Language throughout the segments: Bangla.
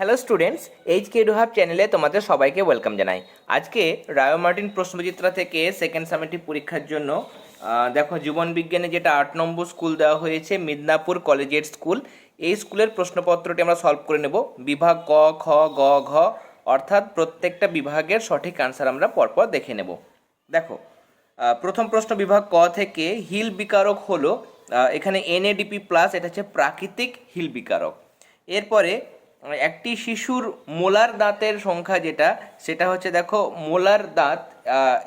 Hello students H K do hub চ্যানেলে তোমাদের সবাইকে ওয়েলকাম জানাই। আজকে রায় মার্টিন প্রশ্নবিচিত্রা থেকে সেকেন্ড সামেটিভ পরীক্ষার জন্য দেখো জীবন বিজ্ঞানে যেটা আট নম্বর স্কুল দেওয়া হয়েছে, মিদনাপুর কলেজিয়েট স্কুল এই স্কুলের প্রশ্নপত্রটি আমরা সলভ করে নেব। বিভাগ ক, খ, গ, ঘ, অর্থাৎ প্রত্যেকটা বিভাগের সঠিক আনসার আমরা পরপর দেখে নেব। দেখো প্রথম প্রশ্ন বিভাগ ক থেকে হিল বিকারক হলো এখানে এনএডিপি প্লাস এটা হচ্ছে প্রাকৃতিক হিল বিকারক। এরপরে একটি শিশুর মোলার দাঁতের সংখ্যা যেটা, সেটা হচ্ছে দেখো মোলার দাঁত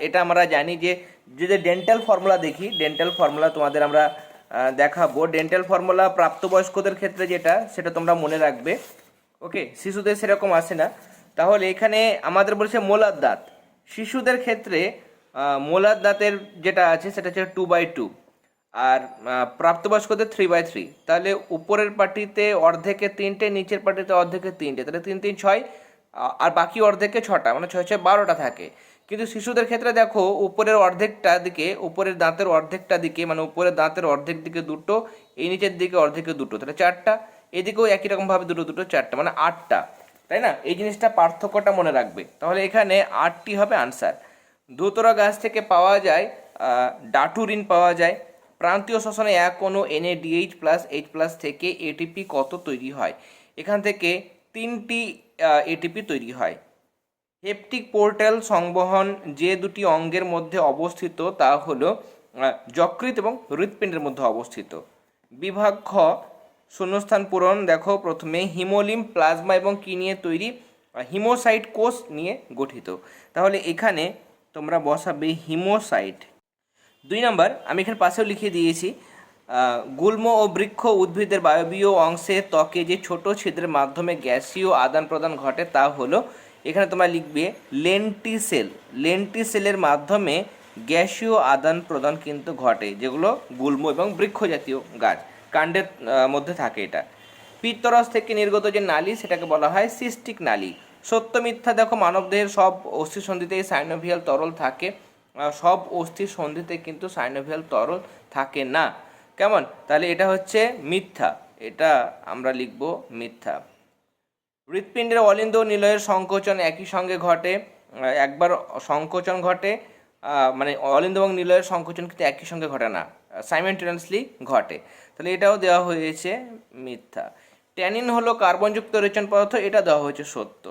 এটা আমরা জানি যে, যদি ডেন্টাল ফর্মুলা দেখি, ডেন্টাল ফর্মুলা তোমাদের আমরা দেখাবো। ডেন্টাল ফর্মুলা প্রাপ্তবয়স্কদের ক্ষেত্রে যেটা, সেটা তোমরা মনে রাখবে। ওকে, শিশুদের সেরকম আসে না। তাহলে এখানে আমাদের বলছে মোলার দাঁত। শিশুদের ক্ষেত্রে মোলার দাঁতের যেটা আছে, সেটা হচ্ছে টু বাই টু আর প্রাপ্তবয়স্কদের থ্রি বাই থ্রি তাহলে উপরের পার্টিতে অর্ধেকে তিনটে, নিচের পার্টিতে অর্ধেকে তিনটে। তাহলে তিন তিন, ছয় আর বাকি অর্ধেকে ছটা মানে ছয় ছয়, বারোটা থাকে। কিন্তু শিশুদের ক্ষেত্রে দেখো, উপরের অর্ধেকটা দিকে, উপরের দাঁতের অর্ধেকটা দিকে মানে উপরের দাঁতের অর্ধেক দিকে দুটো, এই নিচের দিকে অর্ধেকে দুটো, তাহলে চারটা, এদিকেও একই রকমভাবে দুটো দুটো, চারটা মানে আটটা, তাই না? এই জিনিসটা পার্থক্যটা মনে রাখবে। তাহলে এখানে আটটি হবে আনসার দোতরা গাছ থেকে পাওয়া যায় ডাটুরিন পাওয়া যায় প্রান্তীয় শ্বসনে এক কোনো এনএডিএইচ প্লাস এইচ প্লাস থেকে এটিপি কত তৈরি হয়? এখান থেকে তিনটি এটিপি তৈরি হয়। হেপটিক পোর্টাল সংবহন যে দুটি অঙ্গের মধ্যে অবস্থিত তা হল যকৃত এবং হৃৎপিণ্ডের মধ্যে অবস্থিত। বিভাগ খ, শূন্যস্থান পূরণ। দেখো, প্রথমে হিমোলিম, প্লাজমা এবং কি নিয়ে তৈরি? হিমোসাইট কোষ নিয়ে গঠিত। তাহলে এখানে তোমরা বসাবে হিমোসাইট। দুই নম্বর, আমি এখানে পাশেও লিখে দিয়েছি গুল্ম ও বৃক্ষ উদ্ভিদের বায়বীয় অংশে ত্বকে যে ছোট ছিদ্রের মাধ্যমে গ্যাসীয় আদান প্রদান ঘটে তা হলো, এখানে তোমরা লিখবে লেন্টিসেল। লেন্টিসেলের মাধ্যমে গ্যাসীয় আদান প্রদান কিন্তু ঘটে, যেগুলো গুল্ম এবং বৃক্ষ জাতীয় গাছ, কাণ্ডের মধ্যে থাকে এটা। পিত্তরস থেকে নির্গত যে নালী, সেটাকে বলা হয় সিস্টিক নালী। সত্য মিথ্যা দেখো, মানবদেহের সব অস্থি সন্ধিতেই সাইনোভিয়াল তরল থাকে। সব অস্থির সন্ধিতে কিন্তু সাইনোভিয়াল তরল থাকে না। কেমন? তাহলে এটা হচ্ছে মিথ্যা। এটা আমরা লিখব মিথ্যা। হৃৎপিণ্ডের অলিন্দ নিলয়ের সংকোচন একই সঙ্গে ঘটে একবার সংকোচন ঘটে মানে অলিন্দ এবং নিলয়ের সংকোচন কিন্তু একই সঙ্গে ঘটে না সাইমেন্টেনিয়াসলি ঘটে। তাহলে এটাও দেওয়া হয়েছে মিথ্যা। ট্যানিন হলো কার্বনযুক্ত রেচন পদার্থ, এটা দেওয়া হয়েছে সত্য।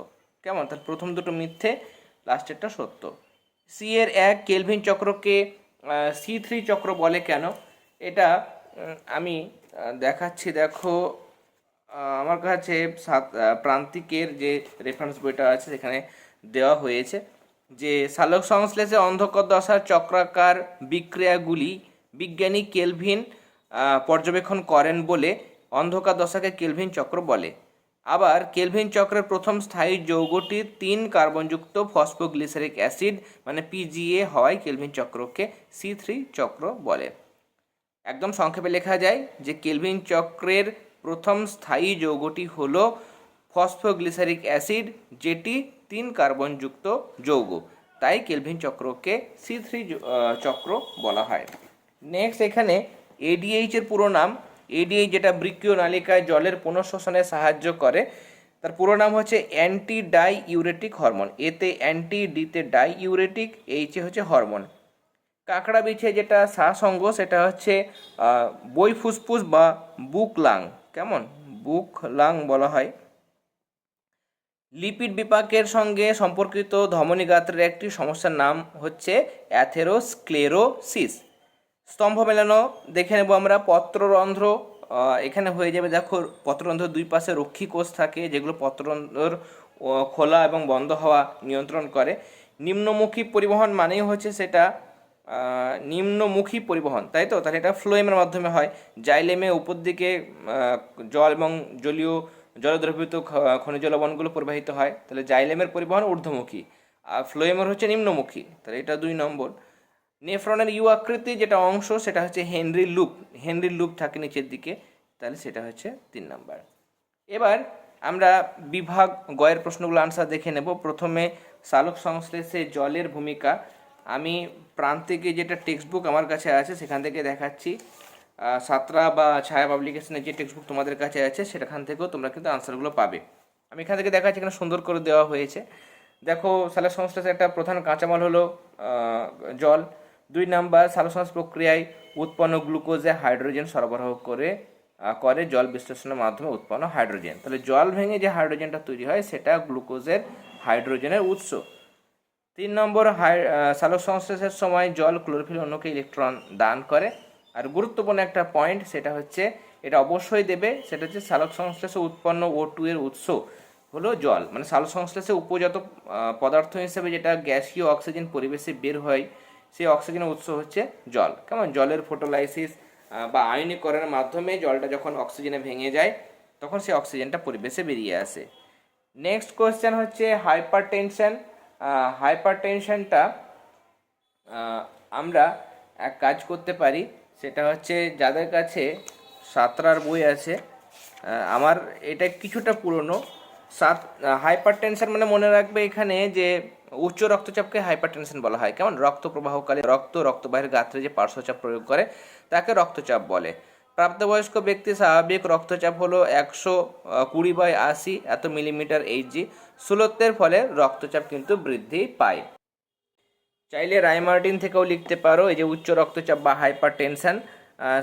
কেমন? তাহলে প্রথম দুটো মিথ্যে লাস্টেরটা সত্য। সি এর এক কেলভিন চক্রকে সি থ্রি চক্র বলে কেন? এটা আমি দেখাচ্ছি। দেখো আমার কাছে সাত প্রান্তিকের যে রেফারেন্স বইটা আছে, সেখানে দেওয়া হয়েছে যে, সালোক সংশ্লেষে অন্ধকার দশার চক্রাকার বিক্রিয়াগুলি বিজ্ঞানী কেলভিন পর্যবেক্ষণ করেন বলে অন্ধকার দশাকে কেলভিন চক্র বলে। আবার কেলভিন চক্রের প্রথম স্থায়ী যৌগটি তিন কার্বনযুক্ত ফসফোগ্লিসারিক অ্যাসিড মানে পিজিএ হওয়ায় কেলভিন চক্রকে সি থ্রি চক্র বলে। একদম সংক্ষেপে লেখা যায় যে কেলভিন চক্রের প্রথম স্থায়ী যৌগটি হল ফসফোগ্লিসারিক অ্যাসিড, যেটি তিন কার্বনযুক্ত যৌগ। তাই কেলভিন চক্রকে সি থ্রি চক্র বলা হয়। নেক্সট এখানে এডিএইচ এর পুরো নাম এডিএইচ যেটা বৃক্ষীয় নালিকায় জলের পুনঃশোষণে সাহায্য করে, তার পুরো নাম হচ্ছে অ্যান্টি ডাই ইউরেটিক হরমোন এতে অ্যান্টি ডিতে ডাই ইউরেটিক এইচে হচ্ছে হরমোন কাঁকড়া বিছে যেটা শ্বাসঙ্গ সেটা হচ্ছে বই ফুসফুস বা বুক লাং। কেমন? বুক লাং বলা হয়। লিপিড বিপাকের সঙ্গে সম্পর্কিত ধমনী গাত্রের একটি সমস্যার নাম হচ্ছে অ্যাথেরোস্ক্লেরোসিস স্তম্ভ মেলানো, দেখে নেব আমরা পত্ররন্ধ্র এখানে হয়ে যাবে, দেখো, পত্ররন্ধ্র দুই পাশে রক্ষী কোষ থাকে, যেগুলো পত্ররন্ধ্র খোলা এবং বন্ধ হওয়া নিয়ন্ত্রণ করে। নিম্নমুখী পরিবহন মানেই হচ্ছে সেটা নিম্নমুখী পরিবহন, তাই তো? তাহলে এটা ফ্লোয়েমের মাধ্যমে হয়। জাইলেমে উপর দিকে জল এবং জলীয়, জলদ্রবীভূত খনিজ লবণগুলো প্রবাহিত হয়। তাহলে জাইলেমের পরিবহন ঊর্ধ্বমুখী, আর ফ্লোয়েমের হচ্ছে নিম্নমুখী, তাহলে এটা দুই নম্বর। নেফ্রনের ইউ আকৃতি যেটা অংশ, সেটা হচ্ছে হেনরি লুপ। হেনরি লুপ থাকে নিচের দিকে, তাহলে সেটা হচ্ছে তিন নাম্বার। এবার আমরা বিভাগ গয়ের প্রশ্নগুলো আনসার দেখে নেব। প্রথমে সালোক সংশ্লেষে জলের ভূমিকা। আমি প্রান্তিকে যেটা টেক্সট বুক আমার কাছে আছে, সেখান থেকে দেখাচ্ছি। সাতরা বা ছায়া পাবলিকেশনের যে টেক্সট বুক তোমাদের কাছে আছে, সেখান থেকেও তোমরা কিন্তু আনসারগুলো পাবে। আমি এখান থেকে দেখাচ্ছি, এখানে সুন্দর করে দেওয়া হয়েছে। দেখো, সালোক সংশ্লেষের একটা প্রধান কাঁচামাল হলো জল। দুই নাম্বার সালোক প্রক্রিয়ায় উৎপন্ন গ্লুকোজে হাইড্রোজেন সরবরাহ করে করে জল বিশ্লেষণের মাধ্যমে উৎপন্ন হাইড্রোজেন। তাহলে জল ভেঙে যে হাইড্রোজেনটা তৈরি হয় সেটা গ্লুকোজের হাইড্রোজেনের উৎস। তিন নম্বর হাই আহ, সংশ্লেষের সময় জল ক্লোরোফিল অন্যকে ইলেকট্রন দান করে। আর গুরুত্বপূর্ণ একটা পয়েন্ট সেটা হচ্ছে এটা অবশ্যই দেবে সেটা হচ্ছে সালোক সংশ্লেষে উৎপন্ন ও টু এর উৎস হলো জল। মানে সালোক সংশ্লেষে উপজাত পদার্থ হিসেবে যেটা গ্যাসীয় অক্সিজেন পরিবেশে বের হয় সেই অক্সিজেনের উৎস হচ্ছে জল। কেমন? জলের ফোটোলাইসিস বা আয়নীকরণের মাধ্যমে জলটা যখন অক্সিজেনে ভেঙে যায়, তখন সেই অক্সিজেনটা পরিবেশে বেরিয়ে আসে। নেক্সট কোয়েশ্চেন হচ্ছে হাইপার টেনশন হাইপার টেনশনটা আমরা এক কাজ করতে পারি, সেটা হচ্ছে যাদের কাছে সাঁতরার বই আছে আমার এটা কিছুটা পুরনো। সাত হাইপার টেনশন মানে মনে রাখবে এখানে যে উচ্চ রক্তচাপকে হাইপার টেনশন বলা হয়। কেমন? রক্ত প্রবাহকালে রক্ত, রক্তবাহের গাত্রে যে পার্শ্বচাপ প্রয়োগ করে, তাকে রক্তচাপ বলে। প্রাপ্তবয়স্ক ব্যক্তি স্বাভাবিক রক্তচাপ হলো একশো কুড়ি বাই আশি এত মিলিমিটার এইচজি। ষোলত্বের ফলে রক্তচাপ কিন্তু বৃদ্ধি পায়। চাইলে রায়মার্টিন থেকেও লিখতে পারো, এই যে উচ্চ রক্তচাপ বা হাইপার টেনশন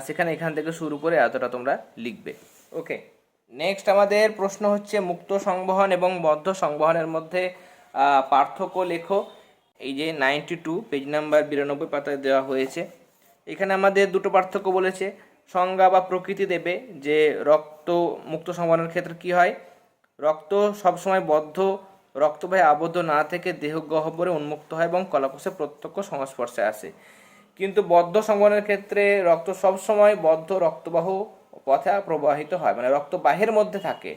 সেখানে এখান থেকে শুরু করে এতটা তোমরা লিখবে। ওকে, নেক্সট আমাদের প্রশ্ন হচ্ছে, মুক্ত সংবহন এবং বদ্ধ সংবহনের মধ্যে পার্থক্য লেখো। এই যে নাইনটি টু পেজ নাম্বার বিরানব্বই পাতায় দেওয়া হয়েছে। এখানে আমাদের দুটো পার্থক্য বলেছে। সংজ্ঞা বা প্রকৃতি দেবে যে রক্ত মুক্ত সংবহনের ক্ষেত্রে কি হয়? রক্ত সবসময় বদ্ধ রক্তবাহে আবদ্ধ না থেকে দেহ গহ্বরে উন্মুক্ত হয় এবং কলাকোষে প্রত্যক্ষ সংস্পর্শে আসে। কিন্তু বদ্ধ সংবহনের ক্ষেত্রে রক্ত সবসময় বদ্ধ রক্তবাহ পথে প্রবাহিত হয় মানে রক্তবাহের মধ্যে থাকে।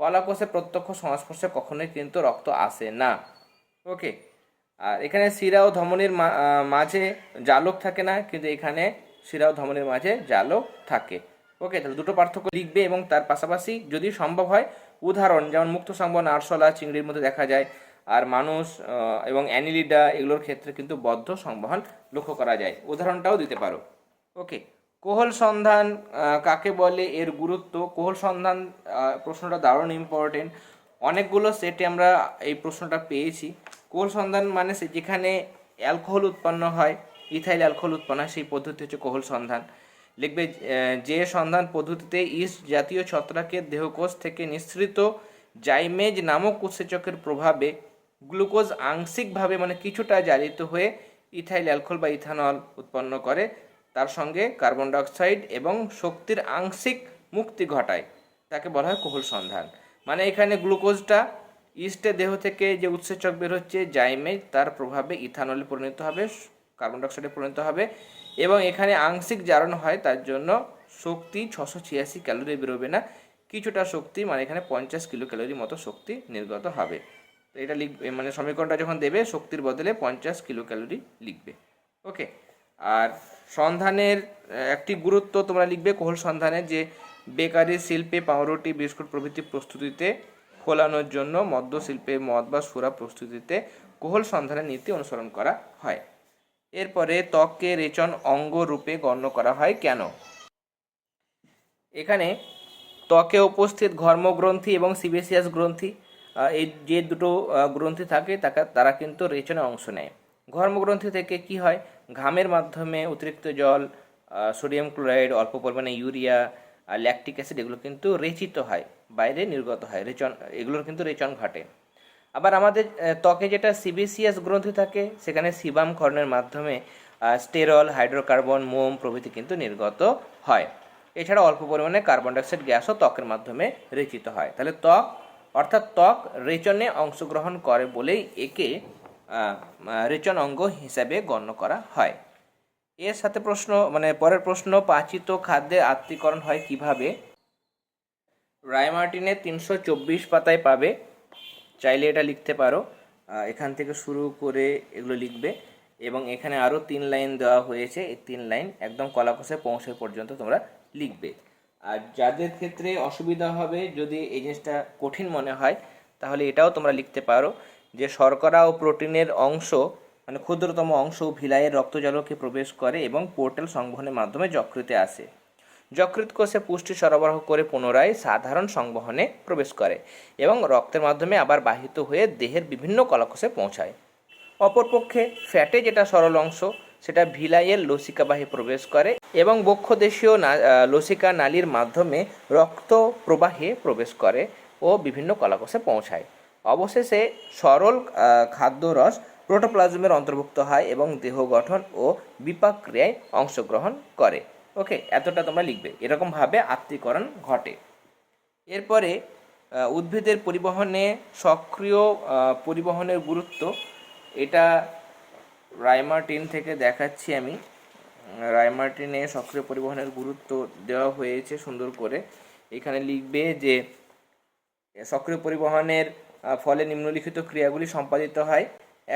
কলাকোষে প্রত্যক্ষ সংস্পর্শে কখনোই কিন্তু রক্ত আসে না। ওকে আর এখানে শিরা ও ধমনির মাঝে জালক থাকে না, কিন্তু এখানে শিরা ও ধমনির মাঝে জালক থাকে। ওকে তাহলে দুটো পার্থক্য লিখবে এবং তার পাশাপাশি যদি সম্ভব হয়, উদাহরণ, যেমন মুক্ত সংবহন আরশোলা চিংড়ির মধ্যে দেখা যায়, আর মানুষ এবং অ্যানিলিডা, এগুলোর ক্ষেত্রে কিন্তু বদ্ধ সংবহন লক্ষ্য করা যায়। উদাহরণটাও দিতে পারো। ওকে কোহল সন্ধান কাকে বলে এর গুরুত্ব? কোহল সন্ধান প্রশ্নটা দারুণ ইম্পর্টেন্ট অনেকগুলো সেটে আমরা এই প্রশ্নটা পেয়েছি। কোহল সন্ধান মানে যেখানে অ্যালকোহল উৎপন্ন হয় ইথাইল অ্যালকোহল উৎপন্ন হয়, সেই পদ্ধতি হচ্ছে কোহল সন্ধান। লিখবে যে সন্ধান পদ্ধতিতে ইস্ট জাতীয় ছত্রাকের দেহকোষ থেকে নিঃসৃত জাইমেজ নামক উৎসেচকের প্রভাবে গ্লুকোজ আংশিকভাবে মানে কিছুটা জারিত হয়ে ইথাইল অ্যালকোহল বা ইথানল উৎপন্ন করে। তার সঙ্গে কার্বন ডাইঅক্সাইড এবং শক্তির আংশিক মুক্তি ঘটায়। তাকে বলা হয় কোহল সন্ধান। মানে এখানে গ্লুকোজটা ইস্টে দেহ থেকে যে উৎসেচক বের হচ্ছে জাইমেজ তার প্রভাবে ইথানলে পরিণত হবে, কার্বন ডাইঅক্সাইডে পরিণত হবে এবং এখানে আংশিক জারণ হয়, তার জন্য শক্তি ছশো ছিয়াশি ক্যালোরি বেরোবে না। কিছুটা শক্তি মানে এখানে পঞ্চাশ কিলো ক্যালোরি মতো শক্তি নির্গত হবে। তো এটা লিখবে মানে সমীকরণটা যখন দেবে, শক্তির বদলে পঞ্চাশ কিলো ক্যালোরি লিখবে। ওকে, আর সন্ধানের একটি গুরুত্ব তোমরা লিখবে কোহল সন্ধানের যে বেকারি শিল্পে পাউরুটি, বিস্কুট প্রভৃতি প্রস্তুতিতে ফোলানোর জন্য মদ্য শিল্পে মদ বা সুরা প্রস্তুতিতে কোহল সন্ধানের নীতি অনুসরণ করা হয়। এরপরে ত্বককে রেচন অঙ্গ রূপে গণ্য করা হয়। কেন? এখানে ত্বকে উপস্থিত ঘর্মগ্রন্থি এবং সিবেসিয়াস গ্রন্থি এই যে দুটো গ্রন্থি থাকে, তাকে, তারা কিন্তু রেচনে অংশ নেয়। ঘর্মগ্রন্থি থেকে কি হয়? ঘামের মাধ্যমে অতিরিক্ত জল সোডিয়াম ক্লোরাইড, অল্প পরিমাণে ইউরিয়া আর ল্যাকটিক অ্যাসিড, এগুলো কিন্তু রেচিত হয়, বাইরে নির্গত হয়, রেচন, এগুলোর কিন্তু রেচন ঘটে। আবার আমাদের ত্বকে যেটা সিবিসিএস গ্রন্থি থাকে, সেখানে সিবাম কর্ণের মাধ্যমে স্টেরল, হাইড্রোকার্বন, মোম প্রভৃতি কিন্তু নির্গত হয়। এছাড়া অল্প পরিমাণে কার্বন ডাইঅক্সাইড গ্যাসও ত্বকের মাধ্যমে রেচিত হয়। তাহলে ত্বক, অর্থাৎ ত্বক রেচনে অংশগ্রহণ করে বলেই একে রেচন অঙ্গ হিসাবে গণ্য করা হয়। এর সাথে প্রশ্ন মানে পরের প্রশ্ন, পাচিত খাদ্যের আত্মীকরণ হয় কীভাবে? রায়মার্টিনের তিনশো চব্বিশ পাতায় পাবে। চাইলে এটা লিখতে পারো। এখান থেকে শুরু করে এগুলো লিখবে। এবং এখানে আরও তিন লাইন দেওয়া হয়েছে। এই তিন লাইন একদম কলাকষে পৌঁছে পর্যন্ত তোমরা লিখবে। আর যাদের ক্ষেত্রে অসুবিধা হবে, যদি এই জিনিসটা কঠিন মনে হয়, তাহলে এটাও তোমরা লিখতে পারো। যে শর্করা ও প্রোটিনের অংশ মানে ক্ষুদ্রতম অংশ ভিলাইয়ের রক্তজলকে প্রবেশ করে এবং পোর্টাল সংবহনের মাধ্যমে যকৃতে আসে। যকৃৎ কোষে পুষ্টি সরবরাহ করে পুনরায় সাধারণ সংবহনে প্রবেশ করে এবং রক্তের মাধ্যমে আবার বাহিত হয়ে দেহের বিভিন্ন কলাকোষে পৌঁছায়। অপরপক্ষে ফ্যাটে যেটা সরল অংশ, সেটা ভিলাইয়ের লসিকাবাহে প্রবেশ করে এবং বক্ষদেশীয় লসিকা নালীর মাধ্যমে রক্ত প্রবাহে প্রবেশ করে ও বিভিন্ন কলাকোষে পৌঁছায়। অবশেষে সরল খাদ্যরস প্রোটোপ্লাজমের অন্তর্ভুক্ত হয় এবং দেহ গঠন ও বিপাক ক্রিয়ায় অংশগ্রহণ করে। ওকে এতটা তোমরা লিখবে। এরকমভাবে আত্মীকরণ ঘটে। এরপরে উদ্ভিদের পরিবহনে সক্রিয় পরিবহনের গুরুত্ব। এটা রায়মার্টিন থেকে দেখাচ্ছি আমি। রায়মার্টিনে সক্রিয় পরিবহনের গুরুত্ব দেওয়া হয়েছে সুন্দর করে। এখানে লিখবে যে, সক্রিয় পরিবহনের ফলে নিম্নলিখিত ক্রিয়াগুলি সম্পাদিত হয়।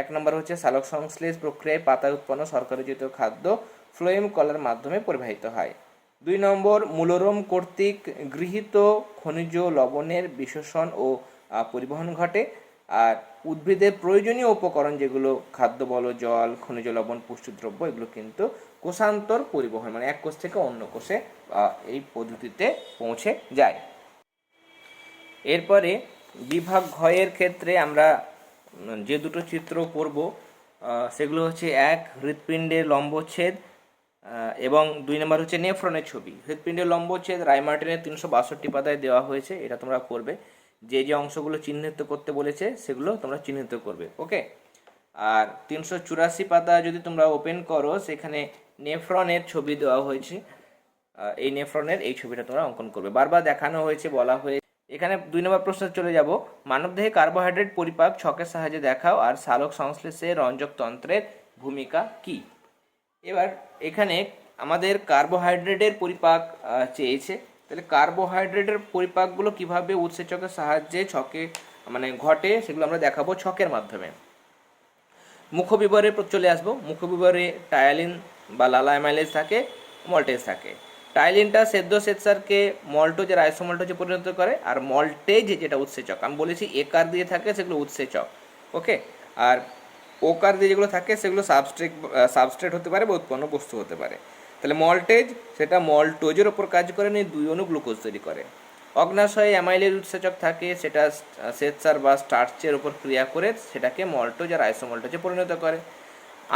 এক নম্বর হচ্ছে সালোক সংশ্লেষ প্রক্রিয়ায় পাতা উৎপন্ন সরকারিজিত খাদ্য ফ্লোয়েম কলার মাধ্যমে পরিবাহিত হয়। দুই নম্বর, মূলরোম কর্তৃক গৃহীত খনিজ লবণের বিশোষণ ও পরিবহন ঘটে। আর উদ্ভিদের প্রয়োজনীয় উপকরণ যেগুলো, খাদ্য বল, জল, খনিজ লবণ, পুষ্টিদ্রব্য, এগুলো কিন্তু কোষান্তর পরিবহন মানে এক কোষ থেকে অন্য কোষে এই পদ্ধতিতে পৌঁছে যায়। এরপরে বিভাগ ঘয়ের ক্ষেত্রে আমরা যে দুটো চিত্র করব আহ, সেগুলো হচ্ছে এক হৃৎপিণ্ডের লম্বচ্ছেদ এবং দুই নম্বর হচ্ছে নেফ্রনের ছবি। হৃৎপিণ্ডের লম্বচ্ছেদ রায়মার্টিনের তিনশো বাষট্টি পাতায় দেওয়া হয়েছে এটা তোমরা করবে যে যে অংশগুলো চিহ্নিত করতে বলেছে সেগুলো তোমরা চিহ্নিত করবে ওকে? আর তিনশো চুরাশি পাতা যদি তোমরা ওপেন করো সেখানে নেফ্রনের ছবি দেওয়া হয়েছে এই নেফ্রনের এই ছবিটা তোমরা অঙ্কন করবে। বারবার দেখানো হয়েছে বলা হয়েছে এখানে দুই নম্বর প্রশ্ন চলে যাব। মানবদেহে কার্বোহাইড্রেট পরিপাক ছকের সাহায্যে দেখাও আর সালোক সংশ্লেষে রঞ্জক তন্ত্রের ভূমিকা কি? এবার এখানে আমাদের কার্বোহাইড্রেটের পরিপাক চেয়েছে। তাহলে কার্বোহাইড্রেটের পরিপাকগুলো কীভাবে উৎসেচকের সাহায্যে ছকে মানে ঘটে সেগুলো আমরা দেখাবো ছকের মাধ্যমে। মুখবিবরে চলে আসব। মুখবিবরে টায়ালিন বা লালা অ্যামাইলেজ থাকে, মল্টেজ থাকে। টাইলিনটা সেদ্ধ শ্বেতসারকে মল্টোজের আইসোমল্টোজে পরিণত করে আর মল্টেজ যেটা উৎসেচক। আমি বলেছি একার দিয়ে থাকে সেগুলো উৎসেচক, ওকে? আর ওকার দিয়ে যেগুলো থাকে সেগুলো সাবস্ট্রেট সাবস্ট্রেট হতে পারে বা উৎপন্ন বস্তু হতে পারে। তাহলে মল্টেজ সেটা মল্টোজের ওপর কাজ করে নিয়ে দুই অণু গ্লুকোজ তৈরি করে। অগ্নাশয়ে অ্যামাইলের উৎসেচক থাকে, সেটা শ্বেতসার বা স্টার্চের ওপর ক্রিয়া করে সেটাকে মল্টোজ আর আইসোমল্টোজে পরিণত করে।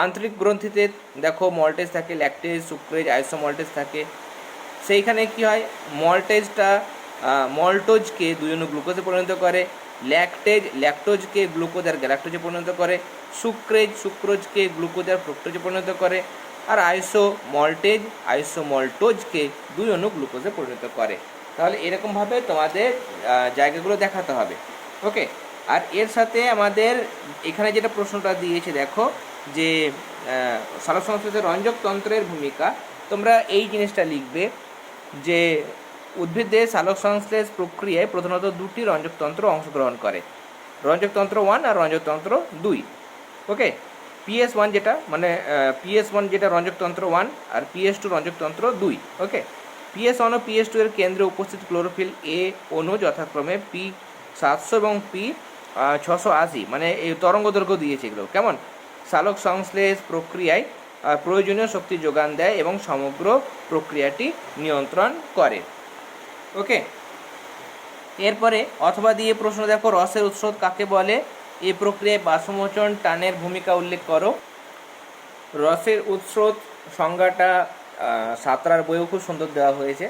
আন্তরিক গ্রন্থিতে দেখো মল্টেজ থাকে, ল্যাকটেজ, সুক্রেজ, আইসোমল্টেজ থাকে সেইখানে কি হয়? মল্টেজটা মল্টোজকে অণু গ্লুকোজে পরিণত করে ল্যাকটেজ ল্যাকটোজকে গ্লুকোজ আর গ্যালাক্টোজে পরিণত করে সুক্রেজ সুক্রোজকে গ্লুকোজ আর ফ্রুক্টোজে পরিণত করে আর আইসো মল্টেজ আইসো মল্টোজকে দুই অণু গ্লুকোজে পরিণত করে। তাহলে এরকমভাবে তোমাদের জায়গাগুলো দেখাতে হবে। ওকে? আর এর সাথে আমাদের এখানে যেটা প্রশ্নটা দিয়েছে দেখো যে আহ, সালোক সংশ্লেষের রঞ্জক তন্ত্রের ভূমিকা তোমরা এই জিনিসটা লিখবে। যে উদ্ভিদে সালোক সংশ্লেষ প্রক্রিয়ায় প্রধানত দুটি রঞ্জকতন্ত্র অংশগ্রহণ করে। রঞ্জকতন্ত্র ওয়ান আর রঞ্জকতন্ত্র দুই। ওকে পিএস ওয়ান যেটা মানে পিএস ওয়ান যেটা রঞ্জকতন্ত্র ওয়ান আর পিএস টু রঞ্জকতন্ত্র দুই। ওকে পিএস ওয়ান ও পিএস টু এর কেন্দ্রে উপস্থিত ক্লোরোফিল এ অণু যথাক্রমে পি সাতশো এবং পি ছশো আশি। মানে এই তরঙ্গ দৈর্ঘ্য দিয়েছে এগুলো। কেমন? সালোক সংশ্লেষ প্রক্রিয়ায় প্রয়োজনীয় শক্তি যোগান দেয় এবং সমগ্র প্রক্রিয়াটি নিয়ন্ত্রণ করে। ওকে? এরপরে অথবা দিয়ে প্রশ্ন দেখো, রসের উৎস কাকে বলে? এই প্রক্রিয়ায় বাষ্পমোচন টানের ভূমিকা উল্লেখ করো। রসের উৎস সংজ্ঞাটা সাঁতরার বইও খুব সুন্দর দেওয়া হয়েছে।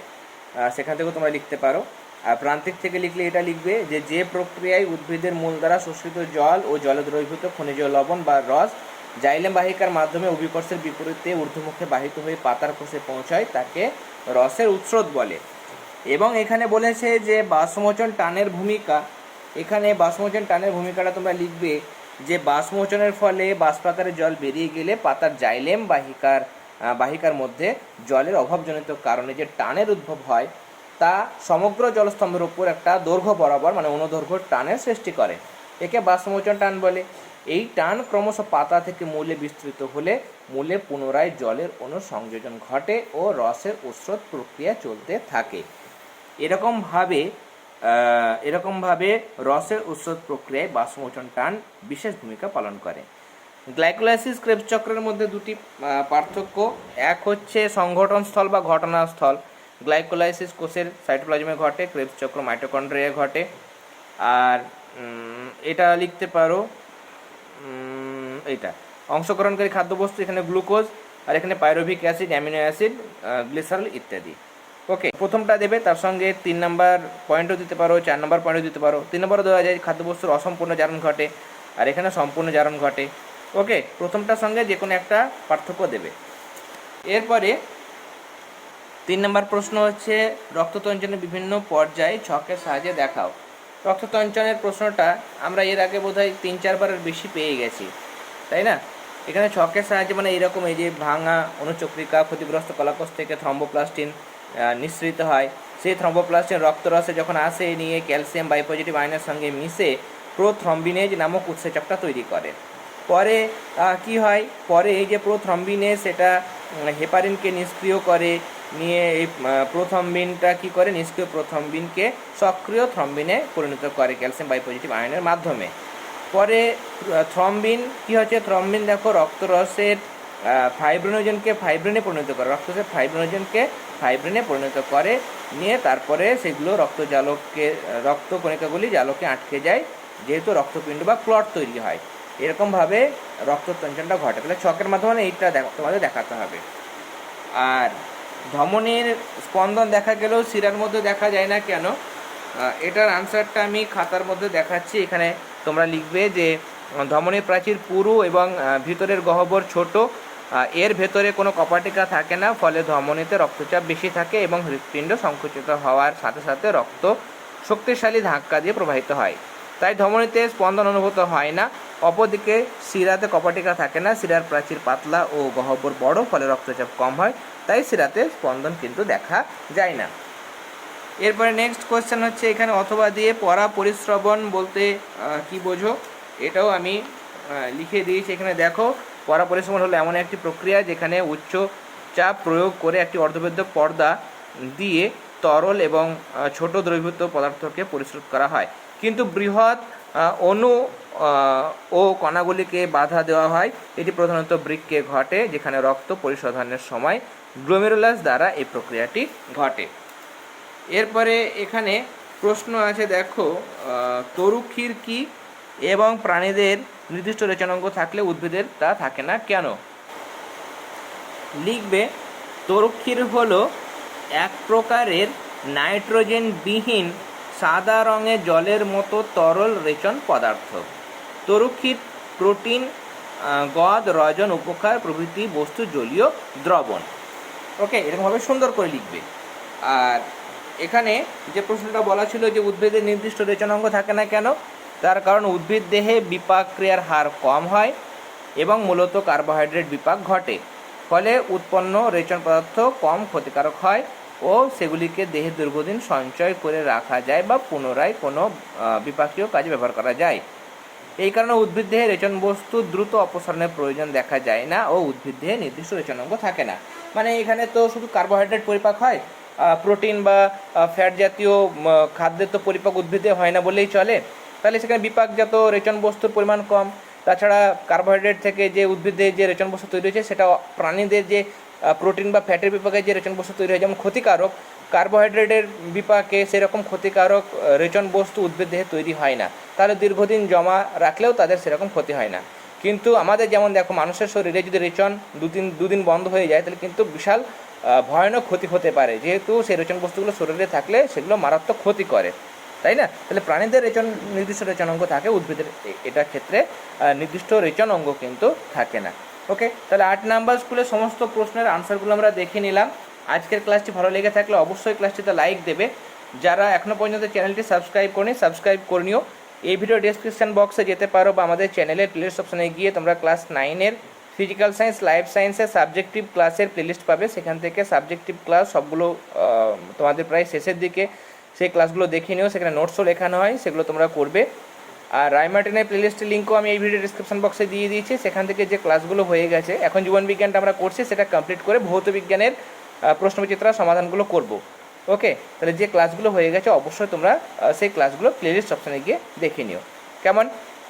সেখান থেকেও তোমরা লিখতে পারো। আর প্রান্তিক থেকে লিখলে এটা লিখবে যে যে প্রক্রিয়ায় উদ্ভিদের মূল দ্বারা শোষিত জল ও জলে দ্রবীভূত খনিজ লবণ বা রস জাইলেম বাহিকার মাধ্যমে অভিকর্ষের বিপরীতে ঊর্ধ্বমুখে বাহিত হয়ে পাতার কোষে পৌঁছায় তাকে রসের উৎস্রোত বলে। এবং এখানে বলেছে যে বাষ্পমোচন টানের ভূমিকা, এখানে বাষ্পমোচন টানের ভূমিকাটা তোমরা লিখবে যে বাষ্পমোচনের ফলে বাষ্পাকারে জল বেরিয়ে গেলে পাতার জাইলেম বাহিকার বাহিকার মধ্যে জলের অভাবজনিত কারণে যে টানের উদ্ভব হয়, তা সমগ্র জলস্তম্ভের উপর একটা দৈর্ঘ্য বরাবর মানে অনুদৈর্ঘ্য টানের সৃষ্টি করে। একে বাষ্পমোচন টান বলে। এই টান ক্রমশ পাতা থেকে মূলে বিস্তৃত হলে মূলে পুনরায় জলের অনু সংযোজন ঘটে ও রসের উৎস্রোত প্রক্রিয়া চলতে থাকে। এরকমভাবে এরকমভাবে রসের উৎসত প্রক্রিয়ায় বাষ্পমোচন টান বিশেষ ভূমিকা পালন করে। গ্লাইকোলাইসিস ক্রেবস চক্রের মধ্যে দুটি পার্থক্য। এক হচ্ছে সংগঠন স্থল বা ঘটনাস্থল। গ্লাইকোলাইসিস কোষের সাইটোপ্লাজমে ঘটে ক্রেবস চক্র মাইটোকন্ড্রিয়া ঘটে। আর এটা লিখতে পারো এইটা। অংশগ্রহণকারী খাদ্যবস্তু এখানে গ্লুকোজ, আর এখানে pyruvic acid, amino acid glycerol ইত্যাদি। ওকে, প্রথমটা দেবে, তার সঙ্গে তিন নাম্বার পয়েন্টও দিতে পারো, চার নম্বর পয়েন্টও দিতে পারো। তিন নম্বরও দেওয়া যায়, খাদ্যবস্তুর অসম্পূর্ণ জারণ ঘটে, আর এখানে সম্পূর্ণ জারণ ঘটে। ওকে, প্রথমটার সঙ্গে যে কোনো একটা পার্থক্য দেবে। এরপরে তিন নম্বর প্রশ্ন হচ্ছে, রক্ততঞ্চনের বিভিন্ন পর্যায়ে ছকের সাহায্যে দেখাও। রক্ততঞ্চনের প্রশ্নটা আমরা এর আগে বোধহয় তিন, চারবারের বেশি পেয়ে গেছি। তাই না? এখানে ছকের সাহায্যে মানে এরকম এই যে ভাঙা অনুচক্রিকা ক্ষতিগ্রস্ত কলাকোষ থেকে থ্রম্বোপ্লাস্টিন নিঃসৃত হয়। সেই থ্রম্বোপ্লাস্টিন রক্তরসে যখন আসে নিয়ে ক্যালসিয়াম বাইপজিটিভ আয়নের সঙ্গে মিশে প্রোথ্রম্বিনেজ নামক উৎসেচকটা তৈরি করে। পরে কি হয়? পরে এই যে প্রোথ্রম্বিনেজ উম, হেপারিনকে নিষ্ক্রিয় করে নিয়ে এই প্রোথ্রম্বিনটা কি করে? নিষ্ক্রিয় প্রোথ্রম্বিনকে সক্রিয় থ্রম্বিনে পরিণত করে ক্যালসিয়াম বাইপজিটিভ আয়নের মাধ্যমে। পরে থ্রম্বিন কি হচ্ছে? থ্রম্বিন দেখো, রক্তরসের ফাইব্রিনোজেনকে ফাইব্রিনে পরিণত করে। রক্তরসের ফাইব্রিনোজেনকে ফাইব্রিনে পরিণত করে। নিয়ে তারপরে সেগুলো রক্তজালককে রক্ত কণিকাগুলি জালকে আটকে যায়। যেহেতু রক্তপিণ্ড বা ক্লট তৈরি হয়। এরকমভাবে রক্ততঞ্চনটা ঘটে। তাহলে ছকের মাধ্যমে এইটা তোমাদের দেখাতে হবে। আর ধমনের স্পন্দন দেখা গেলেও শিরার মধ্যে দেখা যায় না কেন? এটার আনসারটা আমি খাতার মধ্যে দেখাচ্ছি। এখানে তোমরা লিখবে যে আহ, ধমনীর প্রাচীর পুরু এবং ভিতরের গহ্বর ছোট। এর ভেতরে কোনো কপাটিকা থাকে না ফলে ধমনীতে রক্তচাপ বেশি থাকে এবং হৃৎপিণ্ড সংকুচিত হওয়ার সাথে সাথে রক্ত শক্তিশালী ধাক্কা দিয়ে প্রবাহিত হয়। তাই ধমনীতে স্পন্দন অনুভূত হয় না। অপরদিকে শিরাতে কপাটিকা থাকে না শিরার প্রাচীর পাতলা ও গহ্বর বড় ফলে রক্তচাপ কম হয়। তাই শিরাতে স্পন্দন কিন্তু দেখা যায় না। এরপরে নেক্সট কোয়েশ্চেন হচ্ছে এখানে অথবা দিয়ে পড়া পরিশ্রবণ বলতে কি বোঝো? এটাও আমি লিখে দিয়েছি। এখানে দেখো, পড়া পরিশ্রবণ হলো এমন একটি প্রক্রিয়া যেখানে উচ্চ চাপ প্রয়োগ করে একটি অর্ধবেদ্য পর্দা দিয়ে তরল এবং ছোট দ্রবীভূত পদার্থকে পরিশ্রুত করা হয়। কিন্তু বৃহৎ অণু ও কণাগুলিকে বাধা দেওয়া হয়। এটি প্রধানত বৃক্কে ঘটে, যেখানে রক্ত পরিশোধনের সময় গ্লোমেরুলাস দ্বারা এই প্রক্রিয়াটি ঘটে। এরপরে এখানে প্রশ্ন আছে, দেখো তরুক্ষীর কি এবং প্রাণীদের নির্দিষ্ট রেচনাঙ্গ থাকলে উদ্ভিদের তা থাকে না কেন? লিখবে তরুক্ষীর হলো এক প্রকারের নাইট্রোজেনবিহীন সাদা রঙের জলের মতো তরল রেচন পদার্থ। তরুক্ষীর প্রোটিন গদ, রজন, উপকার, প্রভৃতি বস্তু, জলীয় দ্রবণ। ওকে, এরকমভাবে সুন্দর করে লিখবে। আর এখানে যে প্রশ্নটা বলা ছিল যে উদ্ভিদের নির্দিষ্ট রেচনাঙ্গ থাকে না কেন, তার কারণ উদ্ভিদ দেহে বিপাক ক্রিয়ার হার কম হয় এবং মূলত কার্বোহাইড্রেট বিপাক ঘটে। ফলে উৎপন্ন রেচন পদার্থ কম ক্ষতিকারক হয় ও সেগুলিকে দেহে দীর্ঘদিন সঞ্চয় করে রাখা যায় বা পুনরায় কোনো বিপাকীয় কাজে ব্যবহার করা যায়। এই কারণে উদ্ভিদ দেহে রেচন বস্তু দ্রুত অপসারণের প্রয়োজন দেখা যায় না ও উদ্ভিদ দেহে নির্দিষ্ট রেচনাঙ্গ থাকে না। মানে এখানে তো শুধু কার্বোহাইড্রেট পরিপাক হয় প্রোটিন বা ফ্যাট জাতীয় খাদ্যের তো পরিপাক উদ্ভিদে হয় না বললেই চলে। তাহলে সেখানে বিপাকজাত রেচন বস্তুর পরিমাণ কম। তাছাড়া কার্বোহাইড্রেট থেকে যে উদ্ভিদে যে রেচন বস্তু তৈরি হয়েছে, সেটা প্রাণীদের যে প্রোটিন বা ফ্যাটের বিপাকে যে রেচন বস্তু তৈরি হয়, যেমন ক্ষতিকারক কার্বোহাইড্রেটের বিপাকে সেরকম ক্ষতিকারক রেচন বস্তু উদ্ভিদ দেহে তৈরি হয় না। তাহলে দীর্ঘদিন জমা রাখলেও তাদের সেরকম ক্ষতি হয় না। কিন্তু আমাদের যেমন দেখো, মানুষের শরীরে যদি রেচন দুদিন দুদিন বন্ধ হয়ে যায়, তাহলে কিন্তু বিশাল ভয়ানক ক্ষতি হতে পারে। যেহেতু সেই রেচন বস্তুগুলো শরীরে থাকলে সেগুলো মারাত্মক ক্ষতি করে, তাই না? তাহলে প্রাণীদের রেচন, নির্দিষ্ট রেচন অঙ্গ থাকে, উদ্ভিদের এটার ক্ষেত্রে নির্দিষ্ট রেচন অঙ্গ কিন্তু থাকে না। ওকে তাহলে আট নাম্বার স্কুলের সমস্ত প্রশ্নের আনসারগুলো আমরা দেখে নিলাম। আজকের ক্লাসটি ভালো লেগে থাকলে অবশ্যই ক্লাসটিতে লাইক দেবে। যারা এখনও পর্যন্ত চ্যানেলটি সাবস্ক্রাইব করেনি, সাবস্ক্রাইব করে নিও। এই ভিডিও ডেসক্রিপশন বক্সে যেতে পারো বা আমাদের চ্যানেলের প্লেলিস্ট অপশনে গিয়ে তোমরা ক্লাস নাইনের ফিজিক্যাল সায়েন্স লাইফ সায়েন্সের সাবজেক্টিভ ক্লাসের প্লেলিস্ট পাবে। সেখান থেকে সাবজেক্টিভ ক্লাস সবগুলো তোমাদের প্রায় শেষের দিকে সেই ক্লাসগুলো দেখে নিও। সেখানে নোটসও লেখানো হয়, সেগুলো তোমরা করবে। আর রায়মার্টিনের প্লেলিস্টের লিঙ্কও আমি এই ভিডিও ডিসক্রিপশন বক্সে দিয়ে দিয়েছি। সেখান থেকে যে ক্লাসগুলো হয়ে গেছে, এখন জীবন বিজ্ঞানটা আমরা করছি, সেটা কমপ্লিট করে ভৌত বিজ্ঞানের প্রশ্নবিচিত্রা সমাধানগুলো করব। ওকে তাহলে যে ক্লাসগুলো হয়ে গেছে, অবশ্যই তোমরা সেই ক্লাসগুলো প্লেলিস্ট অপশানে গিয়ে দেখে নিও। কেমন?